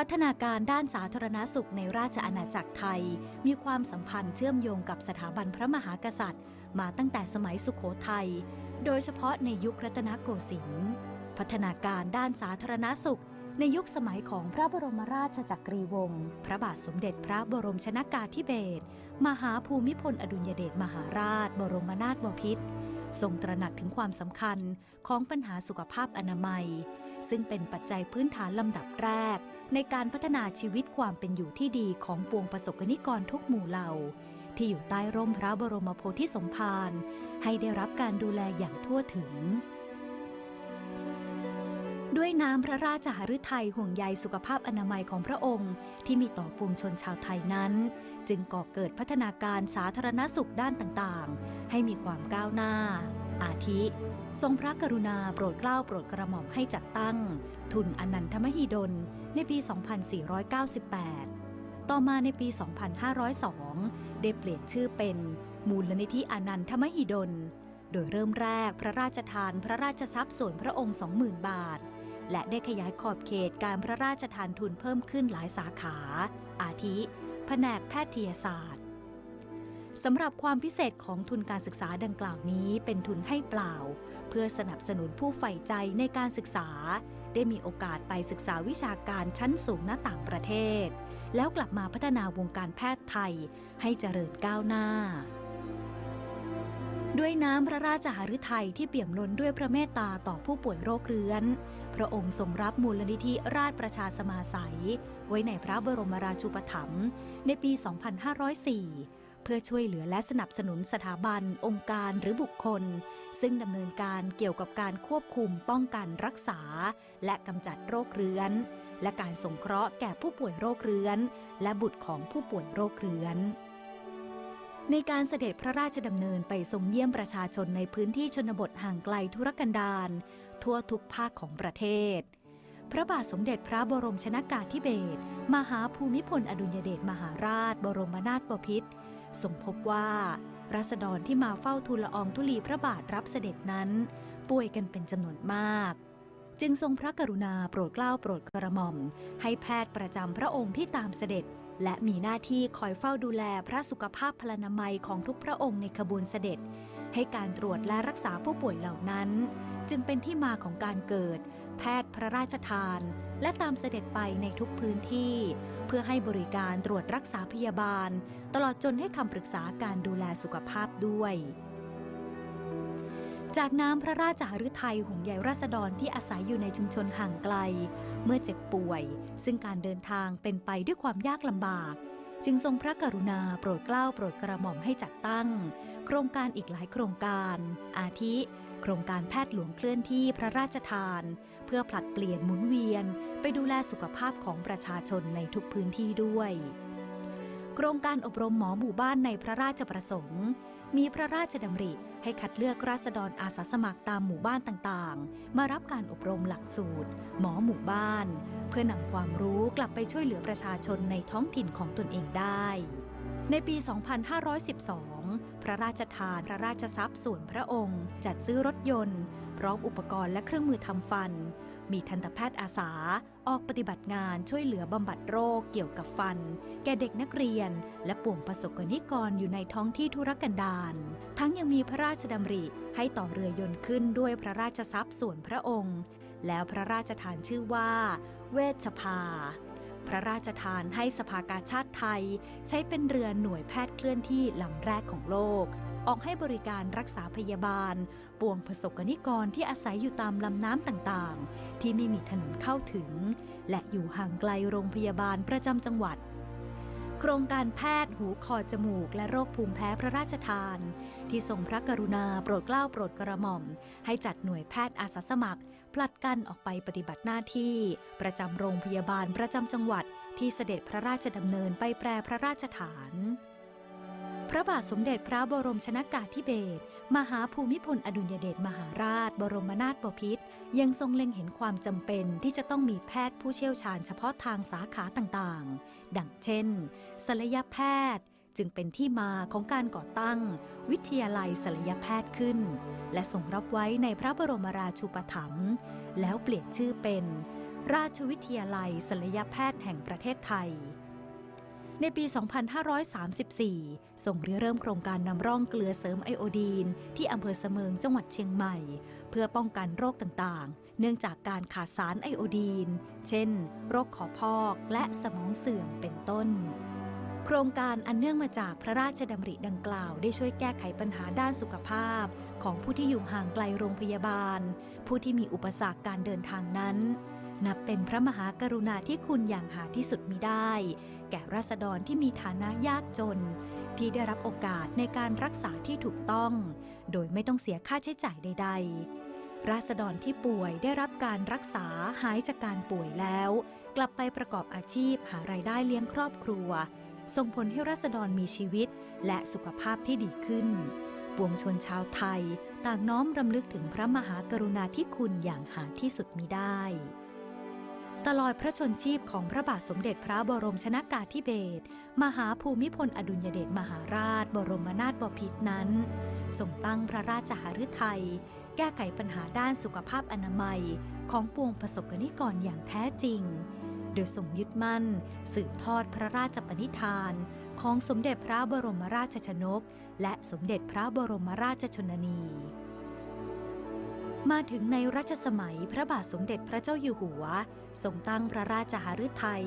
พัฒนาการด้านสาธารณสุขในราชอาณาจักรไทย มีความสัมพันธ์เชื่อมโยงกับสถาบันพระมหากษัตริย์ มาตั้งแต่สมัยสุขโขทัย โดยเฉพาะในยุครัตนโกสินทร์พัฒนาการด้านสาธารณสุข ในยุคสมัยของพระบรมราชจักรีวงศ์พระบาทสมเด็จพระบรมชนากาธิเบศรมหาภูมิพลอดุลยเดชมหาราช บรมนาถบพิตรทรงตระหนักถึงความสำคัญของปัญหาสุขภาพอนามัย ซึ่งเป็นปัจจัยพื้นฐานลำดับแรก ในการพัฒนาชีวิตความเป็นอยู่ที่ดีของปวงประสบกนิกรทุกหมู่เหล่า ที่อยู่ใต้ร่มพระบรมโพธิสมภารให้ได้รับการดูแลอย่างทั่วถึง ด้วยน้ำพระราชหฤทัยห่วงใยสุขภาพอนามัยของพระองค์ ที่มีต่อปวงชนชาวไทยนั้น จึงก่อเกิดพัฒนาการสาธารณสุขด้านต่างๆ ให้มีความก้าวหน้า อาทิ ทรงพระกรุณาโปรดเกล้าโปรดกระหม่อมให้จัดตั้ง ทุนอนันทมหิดลในปี 2498 ต่อมาในปี 2502 ได้เปลี่ยนชื่อเป็นมูลนิธิอนันทมหิดล โดยเริ่มแรกพระราชทานพระราชทรัพย์ส่วนพระองค์ 20,000 บาท และได้ขยายขอบเขตการพระราชทานทุนเพิ่มขึ้นหลายสาขา อาทิ แผนกแพทยศาสตร์ สำหรับความพิเศษของทุนการศึกษาดังกล่าวนี้เป็นทุนให้เปล่า เพื่อสนับสนุนผู้ใฝ่ใจในการศึกษา ได้มีโอกาสไปศึกษาวิชาการชั้นสูงณต่างประเทศ แล้วกลับมาพัฒนาวงการแพทย์ไทยให้เจริญก้าวหน้า ด้วยน้ำพระราชหฤทัยที่เปี่ยมล้นด้วยพระเมตตาต่อผู้ป่วยโรคเรื้อนพระองค์ทรงรับมูลนิธิราชประชาสมาสัย ไว้ในพระบรมราชูปถัมภ์ในปี 2504 เพื่อช่วยเหลือและสนับสนุนสถาบัน องค์การหรือบุคคล ซึ่งดำเนินการเกี่ยวกับการควบคุมป้องกันรักษา และกำจัดโรคเรื้อน และการสงเคราะห์แก่ผู้ป่วยโรคเรื้อน และบุตรของผู้ป่วยโรคเรื้อนในการเสด็จพระราชดำเนินไปทรงเยี่ยมประชาชนในพื้นที่ชนบทห่างไกลธุรกันดารทั่วทุกภาคของประเทศ พระบาทสมเด็จพระบรมชนากาธิเบศรมหาภูมิพลอดุลยเดชมหาราช บรมนาถบพิตร ทรงพบว่ารัษฎรที่มาเฝ้าทูลละอองธุลีพระบาทรับเสด็จนั้น ป่วยกันเป็นจำนวนมาก จึงทรงพระกรุณาโปรดเกล้าโปรดกระหม่อม ให้แพทย์ประจำพระองค์ที่ตามเสด็จ และมีหน้าที่คอยเฝ้าดูแลพระสุขภาพพลานามัยของทุกพระองค์ในขบวนเสด็จ ให้การตรวจและรักษาผู้ป่วยเหล่านั้น จึงเป็นที่มาของการเกิด แพทย์พระราชทาน และตามเสด็จไปในทุกพื้นที่ เพื่อให้บริการตรวจรักษาพยาบาล ตลอดจนให้คำปรึกษาการดูแลสุขภาพด้วย จากน้ำพระราชหฤทัยห่วงใยราษฎรที่อาศัยอยู่ในชุมชนห่างไกล เมื่อเจ็บป่วย ซึ่งการเดินทางเป็นไปด้วยความยากลำบาก จึงทรงพระกรุณาโปรดเกล้าโปรดกระหม่อมให้จัดตั้ง โครงการอีกหลายโครงการ อาทิโครงการแพทย์หลวงเคลื่อนที่พระราชทาน เพื่อผลัดเปลี่ยนหมุนเวียนไปดูแลสุขภาพของประชาชนในทุกพื้นที่ด้วย โครงการอบรมหมอหมู่บ้านในพระราชประสงค์ มีพระราชดำริให้คัดเลือกราษฎรอาสาสมัครตามหมู่บ้านต่างๆ มารับการอบรมหลักสูตร หมอหมู่บ้าน เพื่อนำความรู้กลับไปช่วยเหลือประชาชนในท้องถิ่นของตนเองได้ ในปี 2512 พระราชทานพระราชทรัพย์ส่วนพระองค์ จัดซื้อรถยนต์ พร้อมอุปกรณ์และเครื่องมือทำฟัน มีทันตแพทย์อาสา ออกปฏิบัติงานช่วยเหลือบำบัดโรคเกี่ยวกับฟัน แก่เด็กนักเรียน และป่วงประสบกนิกรอยู่ในท้องที่ธุรกันดารทั้งยังมีพระราชดำริให้ต่อเรือยนต์ขึ้นด้วยพระราชทรัพย์ส่วนพระองค์ แล้วพระราชทานชื่อว่า เวชภา พระราชทานให้สภากาชาติไทย ใช้เป็นเรือหน่วยแพทย์เคลื่อนที่ลำแรกของโลก ออกให้บริการรักษาพยาบาล ปวงประสบกนิกรที่อาศัยอยู่ตามลำน้ำต่างๆ ที่ไม่มีถนนเข้าถึง และอยู่ห่างไกลโรงพยาบาลประจำจังหวัด โครงการแพทย์หูคอจมูก และโรคภูมิแพ้พระราชทาน ที่ทรงพระกรุณาโปรดเกล้าโปรดกระหม่อม ให้จัดหน่วยแพทย์อาสาสมัครผลัดกันออกไปปฏิบัติหน้าที่ ประจำโรงพยาบาลประจำจังหวัดที่เสด็จพระราชดำเนินไปแปรพระราชฐาน ระบาทสมเด็จพระบรมชนากาธิเบศรมหาภูมิพลอดุลยเดชมหาราช บรมนาถบพิตรยังทรงเล็งเห็นความจำเป็นที่จะต้องมีแพทย์ผู้เชี่ยวชาญเฉพาะทางสาขาต่างๆ ดังเช่นศัลยแพทย์จึงเป็นที่มาของการก่อตั้ง วิทยาลัยศัลยแพทย์ขึ้น และส่งรับไว้ในพระบรมราชูปถัมภ์แล้วเปลี่ยนชื่อเป็น ราชวิทยาลัยศัลยแพทย์แห่งประเทศไทย ในปี 2534 ส่งริเริ่มโครงการนำร่องเกลือเสริมไอโอดีน ที่อำเภอเสมิงจังหวัดเชียงใหม่ เพื่อป้องกันโรคต่างๆ เนื่องจากการขาดสารไอโอดีน เช่น โรคขอพอกและสมองเสื่อมเป็นต้น โครงการอันเนื่องมาจากพระราชดำริดังกล่าว ได้ช่วยแก้ไขปัญหาด้านสุขภาพ ของผู้ที่อยู่ห่างไกลโรงพยาบาล ผู้ที่มีอุปสรรคการเดินทางนั้น นับเป็นพระมหากรุณาธิคุณอย่างหาที่สุดมิได้ แก่ราษฎรที่มีฐานะยากจน ที่ได้รับโอกาสในการรักษาที่ถูกต้อง โดยไม่ต้องเสียค่าใช้จ่ายใด ๆ ราษฎรที่ป่วยได้รับการรักษาหายจากการป่วยแล้ว กลับไปประกอบอาชีพหารายได้เลี้ยงครอบครัว ส่งผลให้ราษฎรมีชีวิตและสุขภาพที่ดีขึ้น ปวงชนชาวไทย ต่างน้อมรำลึกถึงพระมหากรุณาธิคุณอย่างหาที่สุดมิได้ ตลอดพระชนชีพของพระบาทสมเด็จพระบรมชนากาธิเบศรมหาภูมิพลอดุลยเดชมหาราช บรมนาถบพิตรนั้นทรงตั้งพระราชหฤทัยแก้ไขปัญหาด้านสุขภาพอนามัยของปวงประสบกนิกรอย่างแท้จริง โดยทรงยึดมั่น สืบทอดพระราชปณิธาน ของสมเด็จพระบรมราชชนก และสมเด็จพระบรมราชชนนี มาถึงในรัชสมัยพระบาทสมเด็จพระเจ้าอยู่หัวทรงตั้งพระราชหฤทัย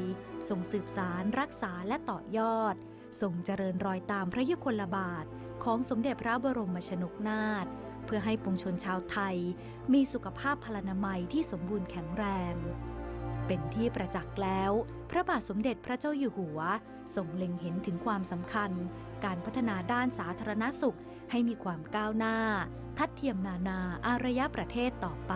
ทรงสืบสารรักษาและต่อยอดทรงเจริญรอยตามพระยุคลบาทของสมเด็จพระบรมชนกนาถเพื่อให้ปวงชนชาวไทย มีสุขภาพพลานามัยที่สมบูรณ์แข็งแรง เป็นที่ประจักษ์แล้ว พระบาทสมเด็จพระเจ้าอยู่หัวทรงเล็งเห็นถึงความสำคัญ การพัฒนาด้านสาธารณสุขให้มีความก้าวหน้า ทัดเทียมนานาอารยประเทศต่อไป